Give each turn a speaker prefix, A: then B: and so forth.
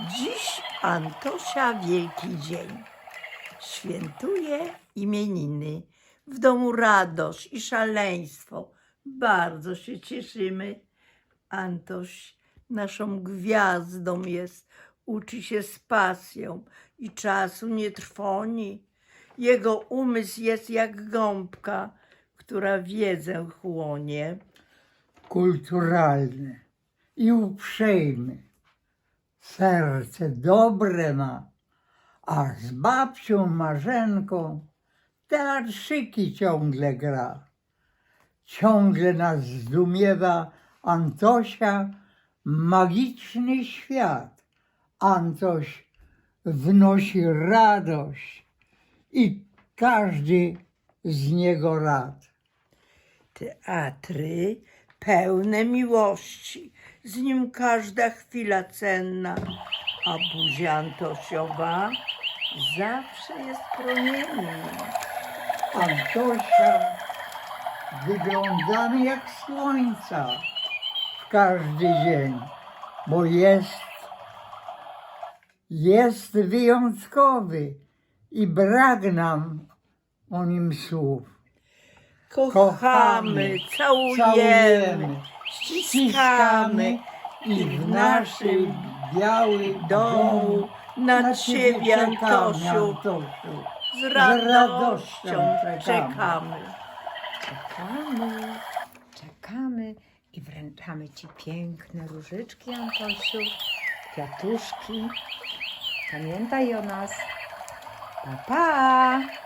A: Dziś Antosia Wielki Dzień. Świętuje imieniny. W domu radość i szaleństwo. Bardzo się cieszymy. Antoś naszą gwiazdą jest. Uczy się z pasją i czasu nie trwoni. Jego umysł jest jak gąbka, która wiedzę chłonie.
B: kulturalny i uprzejmy. Serce dobre ma, a z babcią Marzenką teatrzyki ciągle gra. Ciągle nas zdumiewa Antosia magiczny świat. Antoś wnosi radość i każdy z niego rad.
A: Teatry pełne miłości, z nim każda chwila cenna, a buzia Antosiowa zawsze jest promienna.
B: Antosia, wyglądamy jak słońca w każdy dzień, bo jest, jest wyjątkowy i brak nam o nim słów.
A: Kochamy, całujemy, ściskamy
B: i w naszym białym
A: domu na Ciebie, Antosiu, z
B: radością
A: czekamy.
C: Czekamy, czekamy i wręczamy Ci piękne różyczki, Antosiu, kwiatuszki. Pamiętaj o nas. Pa, pa!